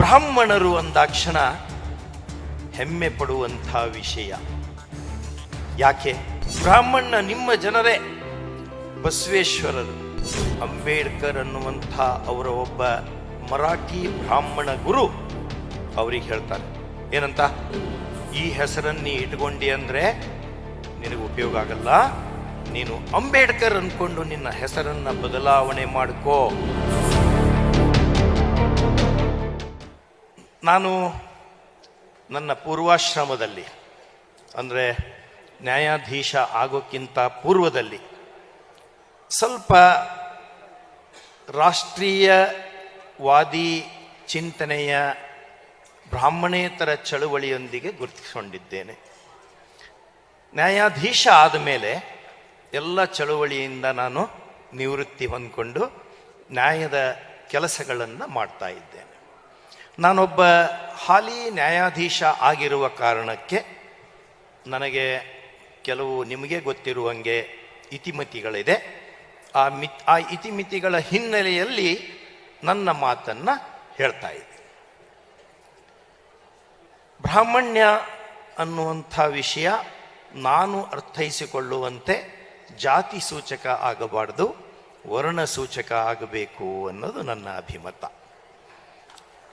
ಬ್ರಾಹ್ಮಣರು ಅಂದಾಕ್ಷಣ ಹೆಮ್ಮೆ ಪಡುವಂಥ ವಿಷಯ. ಯಾಕೆ? ಬ್ರಾಹ್ಮಣ ನಿಮ್ಮ ಜನರೇ ಬಸವೇಶ್ವರರು. ಅಂಬೇಡ್ಕರ್ ಅನ್ನುವಂಥ ಅವರ ಒಬ್ಬ ಮರಾಠಿ ಬ್ರಾಹ್ಮಣ ಗುರು ಅವ್ರಿಗೆ ಹೇಳ್ತಾರೆ. ಏನಂತ? ಈ ಹೆಸರನ್ನು ಇಟ್ಕೊಂಡಿ ಅಂದರೆ ನಿನಗೆ ಉಪಯೋಗ ಆಗಲ್ಲ. ನೀನು ಅಂಬೇಡ್ಕರ್ ಅನ್ಕೊಂಡು ನಿನ್ನ ಹೆಸರನ್ನು ಬದಲಾವಣೆ ಮಾಡ್ಕೋ. ನಾನು ನನ್ನ ಪೂರ್ವಾಶ್ರಮದಲ್ಲಿ, ಅಂದರೆ ನ್ಯಾಯಾಧೀಶ ಆಗೋಕ್ಕಿಂತ ಪೂರ್ವದಲ್ಲಿ ಸ್ವಲ್ಪ ರಾಷ್ಟ್ರೀಯವಾದಿ ಚಿಂತನೆಯ ಬ್ರಾಹ್ಮಣೇತರ ಚಳುವಳಿಯೊಂದಿಗೆ ಗುರುತಿಸಿಕೊಂಡಿದ್ದೇನೆ. ನ್ಯಾಯಾಧೀಶ ಆದ ಮೇಲೆ ಎಲ್ಲ ಚಳುವಳಿಯಿಂದ ನಾನು ನಿವೃತ್ತಿ ಹೊಂದ್ಕೊಂಡು ನ್ಯಾಯದ ಕೆಲಸಗಳನ್ನು ಮಾಡ್ತಾ ಇದ್ದೇನೆ. ನಾನೊಬ್ಬ ಹಾಲಿ ನ್ಯಾಯಾಧೀಶ ಆಗಿರುವ ಕಾರಣಕ್ಕೆ ನನಗೆ ಕೆಲವು ನಿಮಗೆ ಗೊತ್ತಿರುವಂಗೆ ಇತಿಮಿತಿಗಳಿದೆ. ಆ ಮಿತ್, ಆ ಇತಿಮಿತಿಗಳ ಹಿನ್ನೆಲೆಯಲ್ಲಿ ನನ್ನ ಮಾತನ್ನು ಹೇಳ್ತಾ ಇದ್ದೀನಿ ಬ್ರಾಹ್ಮಣ್ಯ ಅನ್ನುವಂಥ ವಿಷಯ ನಾನು ಅರ್ಥೈಸಿಕೊಳ್ಳುವಂತೆ ಜಾತಿ ಸೂಚಕ ಆಗಬಾರ್ದು, ವರ್ಣ ಸೂಚಕ ಆಗಬೇಕು ಅನ್ನೋದು ನನ್ನ ಅಭಿಮತ.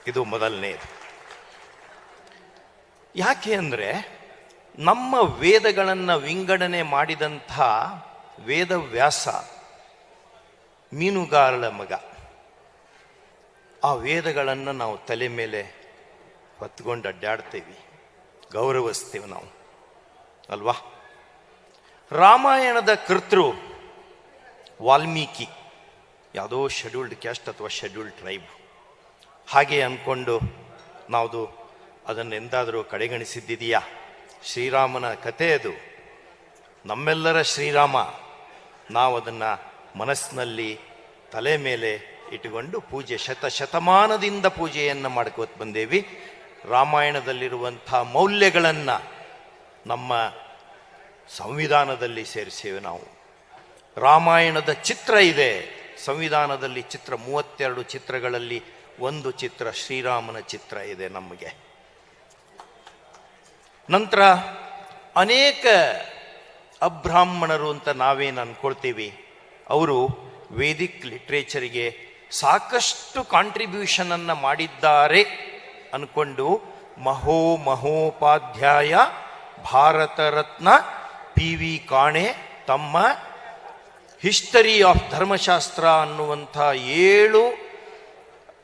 ಇದು ಮೊದಲನೇದು. ಯಾಕೆ ಅಂದರೆ ನಮ್ಮ ವೇದಗಳನ್ನು ವಿಂಗಡಣೆ ಮಾಡಿದಂಥ ವೇದವ್ಯಾಸ ಮೀನುಗಾರಳ ಮಗ. ಆ ವೇದಗಳನ್ನು ನಾವು ತಲೆ ಮೇಲೆ ಹೊತ್ಕೊಂಡು ಅಡ್ಡಾಡ್ತೇವೆ. ಗೌರವಿಸ್ತೇವೆ ನಾವು. ಅಲ್ವಾ? ರಾಮಾಯಣದ ಕರ್ತೃ ವಾಲ್ಮೀಕಿ. ಯಾವುದೋ ಶೆಡ್ಯೂಲ್ಡ್ ಕ್ಯಾಸ್ಟ್ ಅಥವಾ ಶೆಡ್ಯೂಲ್ಡ್ ಟ್ರೈಬ್ ಹಾಗೆ ಅಂದ್ಕೊಂಡು ನಾವು ಅದನ್ನೆಂದಾದರೂ ಕಡೆಗಣಿಸಿದ್ದಿದೆಯಾ? ಶ್ರೀರಾಮನ ಕಥೆ ಅದು. ನಮ್ಮೆಲ್ಲರ ಶ್ರೀರಾಮ. ನಾವು ಅದನ್ನು ಮನಸ್ಸಿನಲ್ಲಿ ತಲೆ ಮೇಲೆ ಇಟ್ಟುಕೊಂಡು ಪೂಜೆ ಶತ ಶತಮಾನದಿಂದ ಪೂಜೆಯನ್ನು ಮಾಡ್ಕೋತ ಬಂದೇವಿ. ರಾಮಾಯಣದಲ್ಲಿರುವಂಥ ಮೌಲ್ಯಗಳನ್ನು ನಮ್ಮ ಸಂವಿಧಾನದಲ್ಲಿ ಸೇರಿಸೇವೆ ನಾವು. ರಾಮಾಯಣದ ಚಿತ್ರ ಇದೆ. ಸಂವಿಧಾನದಲ್ಲಿ ಚಿತ್ರ ಮೂವತ್ತೆರಡು ಚಿತ್ರಗಳಲ್ಲಿ ಒಂದು ಚಿತ್ರ ಶ್ರೀರಾಮನ ಚಿತ್ರ ಇದೆ ನಮಗೆ. ನಂತರ ಅನೇಕ ಅಬ್ರಾಹ್ಮಣರು ಅಂತ ನಾವೇನು ಅನ್ಕೊಳ್ತೀವಿ? ಅವರು ವೇದಿಕ್ ಲಿಟ್ರೇಚರಿಗೆ ಸಾಕಷ್ಟು ಕಾಂಟ್ರಿಬ್ಯೂಷನ್ ಅನ್ನು ಮಾಡಿದ್ದಾರೆ ಅನ್ಕೊಂಡು ಮಹೋ ಮಹೋಪಾಧ್ಯಾಯ ಭಾರತ ರತ್ನ ಪಿ ವಿ ಕಾಣೆ ತಮ್ಮ ಹಿಸ್ಟರಿ ಆಫ್ ಧರ್ಮಶಾಸ್ತ್ರ ಅನ್ನುವಂಥ ಏಳು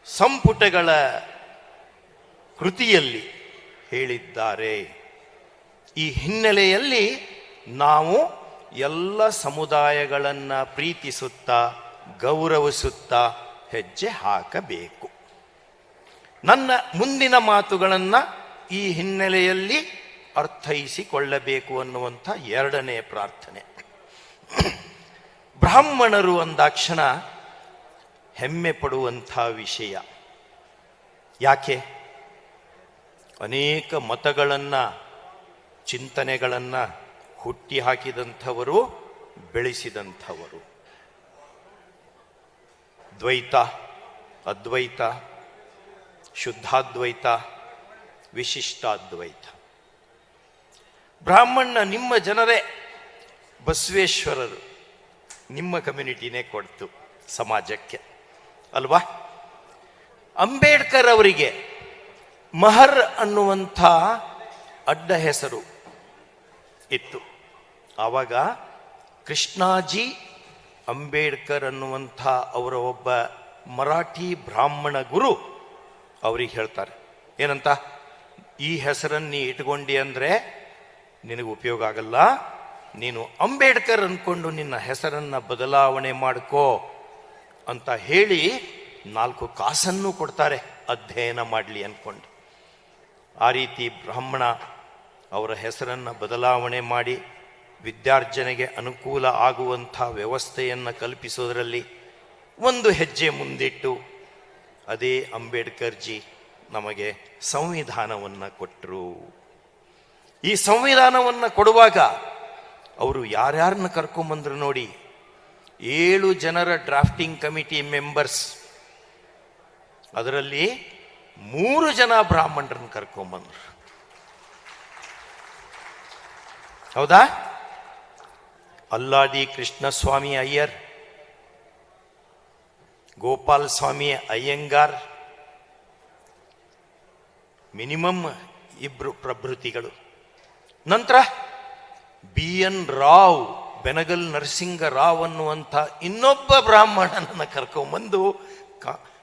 ಸಂಪುಟಗಳ ಕೃತಿಯಲ್ಲಿ ಹೇಳಿದ್ದಾರೆ. ಈ ಹಿನ್ನೆಲೆಯಲ್ಲಿ ನಾವು ಎಲ್ಲ ಸಮುದಾಯಗಳನ್ನು ಪ್ರೀತಿಸುತ್ತಾ, ಗೌರವಿಸುತ್ತಾ ಹೆಜ್ಜೆ ಹಾಕಬೇಕು. ನನ್ನ ಮುಂದಿನ ಮಾತುಗಳನ್ನು ಈ ಹಿನ್ನೆಲೆಯಲ್ಲಿ ಅರ್ಥೈಸಿಕೊಳ್ಳಬೇಕು ಅನ್ನುವಂಥ ಎರಡನೇ ಪ್ರಾರ್ಥನೆ. ಬ್ರಾಹ್ಮಣರು ಅಂದಾಕ್ಷಣ ಹೆಮ್ಮೆ ಪಡುವಂಥ ವಿಷಯ. ಯಾಕೆ? ಅನೇಕ ಮತಗಳನ್ನು, ಚಿಂತನೆಗಳನ್ನು ಹುಟ್ಟಿ ಹಾಕಿದಂಥವರು, ಬೆಳೆಸಿದಂಥವರು. ದ್ವೈತ, ಅದ್ವೈತ, ಶುದ್ಧಾದ್ವೈತ, ವಿಶಿಷ್ಟಾದ್ವೈತ. ಬ್ರಾಹ್ಮಣ ನಿಮ್ಮ ಜನರೇ ಬಸವೇಶ್ವರರು ನಿಮ್ಮ ಕಮ್ಯುನಿಟಿನೇ ಕೊಡ್ತು ಸಮಾಜಕ್ಕೆ. ಅಲ್ವಾ? ಅಂಬೇಡ್ಕರ್ ಅವರಿಗೆ ಮಹರ್ ಅನ್ನುವಂಥ ಅಡ್ಡ ಹೆಸರು ಇತ್ತು. ಆವಾಗ ಕೃಷ್ಣಾಜಿ ಅಂಬೇಡ್ಕರ್ ಅನ್ನುವಂಥ ಅವರ ಒಬ್ಬ ಮರಾಠಿ ಬ್ರಾಹ್ಮಣ ಗುರು ಅವ್ರಿಗೆ ಹೇಳ್ತಾರೆ. ಏನಂತ? ಈ ಹೆಸರನ್ನು ಇಟ್ಕೊಂಡಿ ಅಂದರೆ ನಿನಗೆ ಉಪಯೋಗ ಆಗಲ್ಲ. ನೀನು ಅಂಬೇಡ್ಕರ್ ಅಂದ್ಕೊಂಡು ನಿನ್ನ ಹೆಸರನ್ನು ಬದಲಾವಣೆ ಮಾಡ್ಕೋ. ಅಂತ ಹೇಳಿ ನಾಲ್ಕು ಕಾಸನ್ನು ಕೊಡ್ತಾರೆ. ಅಧ್ಯಯನ ಮಾಡಲಿ ಅಂದ್ಕೊಂಡು ಆ ರೀತಿ ಬ್ರಾಹ್ಮಣ ಅವರ ಹೆಸರನ್ನು ಬದಲಾವಣೆ ಮಾಡಿ ವಿದ್ಯಾರ್ಜನೆಗೆ ಅನುಕೂಲ ಆಗುವಂಥ ವ್ಯವಸ್ಥೆಯನ್ನು ಕಲ್ಪಿಸೋದರಲ್ಲಿ ಒಂದು ಹೆಜ್ಜೆ ಮುಂದಿಟ್ಟು ಅದೇ ಅಂಬೇಡ್ಕರ್ ಜಿ ನಮಗೆ ಸಂವಿಧಾನವನ್ನು ಕೊಟ್ಟರು ಈ ಸಂವಿಧಾನವನ್ನು ಕೊಡುವಾಗ ಅವರು ಯಾರ್ಯಾರನ್ನ ಕರ್ಕೊಂಬಂದ್ರು ನೋಡಿ ಏಳು ಜನರ ಡ್ರಾಫ್ಟಿಂಗ್ ಕಮಿಟಿ ಮೆಂಬರ್ಸ್ ಅದರಲ್ಲಿ ಮೂರು ಜನ ಬ್ರಾಹ್ಮಣರನ್ನು ಕರ್ಕೊಂಬಂದ್ರು. ಹೌದಾ? ಅಲ್ಲಾಡಿ ಕೃಷ್ಣಸ್ವಾಮಿ ಅಯ್ಯರ್, ಗೋಪಾಲ್ ಸ್ವಾಮಿ ಅಯ್ಯಂಗಾರ್, ಮಿನಿಮಮ್ ಇಬ್ರು ಪ್ರಭೃತಿಗಳು. ನಂತರ ಬಿ ಎನ್ ರಾವ್ ಬೆನಗಲ್ ನರಸಿಂಗ ರಾವ್ ಅನ್ನುವಂಥ ಇನ್ನೊಬ್ಬ ಬ್ರಾಹ್ಮಣನನ್ನು ಕರ್ಕೊಂಬಂದು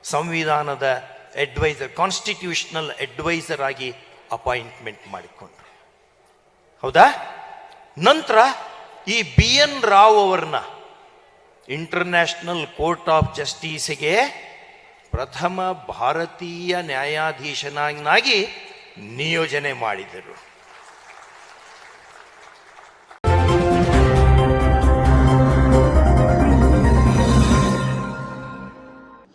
ಸಂವಿಧಾನದ ಅಡ್ವೈಸರ್ ಕಾನ್ಸ್ಟಿಟ್ಯೂಷನಲ್ ಅಡ್ವೈಸರ್ ಆಗಿ ಅಪಾಯಿಂಟ್ಮೆಂಟ್ ಮಾಡಿಕೊಂಡ್ರು. ಹೌದಾ? ನಂತರ ಈ ಬಿ ಎನ್ ರಾವ್ ಅವರನ್ನ ಇಂಟರ್ನ್ಯಾಷನಲ್ ಕೋರ್ಟ್ ಆಫ್ ಜಸ್ಟಿಸ್ಗೆ ಪ್ರಥಮ ಭಾರತೀಯ ನ್ಯಾಯಾಧೀಶನಾಗಿ ನಿಯೋಜನೆ ಮಾಡಿದರು.